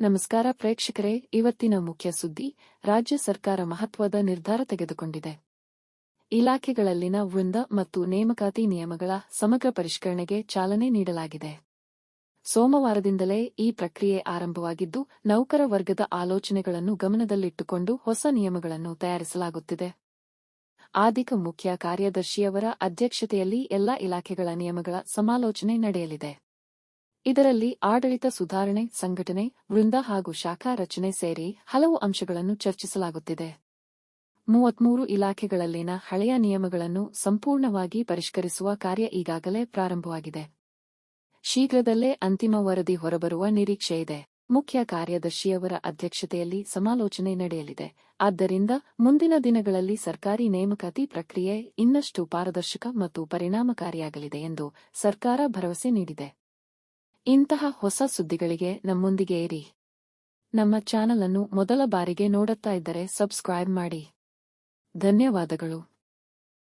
ನಮಸ್ಕಾರ ಪ್ರೇಕ್ಷಕರೇ, ಇವತ್ತಿನ ಮುಖ್ಯ ಸುದ್ದಿ, ರಾಜ್ಯ ಸರ್ಕಾರ ಮಹತ್ವದ ನಿರ್ಧಾರ ತೆಗೆದುಕೊಂಡಿದೆ. ಇಲಾಖೆಗಳಲ್ಲಿನ ವೃಂದ ಮತ್ತು ನೇಮಕಾತಿ ನಿಯಮಗಳ ಸಮಗ್ರ ಪರಿಷ್ಕರಣೆಗೆ ಚಾಲನೆ ನೀಡಲಾಗಿದೆ. ಸೋಮವಾರದಿಂದಲೇ ಈ ಪ್ರಕ್ರಿಯೆ ಆರಂಭವಾಗಿದ್ದು, ನೌಕರ ವರ್ಗದ ಆಲೋಚನೆಗಳನ್ನು ಗಮನದಲ್ಲಿಟ್ಟುಕೊಂಡು ಹೊಸ ನಿಯಮಗಳನ್ನು ತಯಾರಿಸಲಾಗುತ್ತಿದೆ. ಆದಿಕ ಮುಖ್ಯ ಕಾರ್ಯದರ್ಶಿಯವರ ಅಧ್ಯಕ್ಷತೆಯಲ್ಲಿ ಎಲ್ಲಾ ಇಲಾಖೆಗಳ ನಿಯಮಗಳ ಸಮಾಲೋಚನೆ ನಡೆಯಲಿದೆ. ಇದರಲ್ಲಿ ಆಡಳಿತ ಸುಧಾರಣೆ, ಸಂಘಟನೆ, ವೃಂದ ಹಾಗೂ ಶಾಖಾ ರಚನೆ ಸೇರಿ ಹಲವು ಅಂಶಗಳನ್ನು ಚರ್ಚಿಸಲಾಗುತ್ತಿದೆ. ಮೂವತ್ಮೂರು ಇಲಾಖೆಗಳಲ್ಲಿನ ಹಳೆಯ ನಿಯಮಗಳನ್ನು ಸಂಪೂರ್ಣವಾಗಿ ಪರಿಷ್ಕರಿಸುವ ಕಾರ್ಯ ಈಗಾಗಲೇ ಪ್ರಾರಂಭವಾಗಿದೆ. ಶೀಘ್ರದಲ್ಲೇ ಅಂತಿಮ ವರದಿ ಹೊರಬರುವ ನಿರೀಕ್ಷೆಯಿದೆ ಮುಖ್ಯ ಕಾರ್ಯದರ್ಶಿಯವರ ಅಧ್ಯಕ್ಷತೆಯಲ್ಲಿ ಸಮಾಲೋಚನೆ ನಡೆಯಲಿದೆ. ಆದ್ದರಿಂದ ಮುಂದಿನ ದಿನಗಳಲ್ಲಿ ಸರ್ಕಾರಿ ನೇಮಕಾತಿ ಪ್ರಕ್ರಿಯೆ ಇನ್ನಷ್ಟು ಪಾರದರ್ಶಕ ಮತ್ತು ಪರಿಣಾಮಕಾರಿಯಾಗಲಿದೆ ಎಂದು ಸರ್ಕಾರ ಭರವಸೆ ನೀಡಿದೆ. ಇಂತಹ ಹೊಸ ಸುದ್ದಿಗಳಿಗೆ ನಮ್ಮೊಂದಿಗೆ ಇರಿ. ನಮ್ಮ ಚಾನಲ್ ಅನ್ನು ಮೊದಲ ಬಾರಿಗೆ ನೋಡುತ್ತಾ ಇದ್ದರೆ ಸಬ್ಸ್ಕ್ರೈಬ್ ಮಾಡಿ. ಧನ್ಯವಾದಗಳು.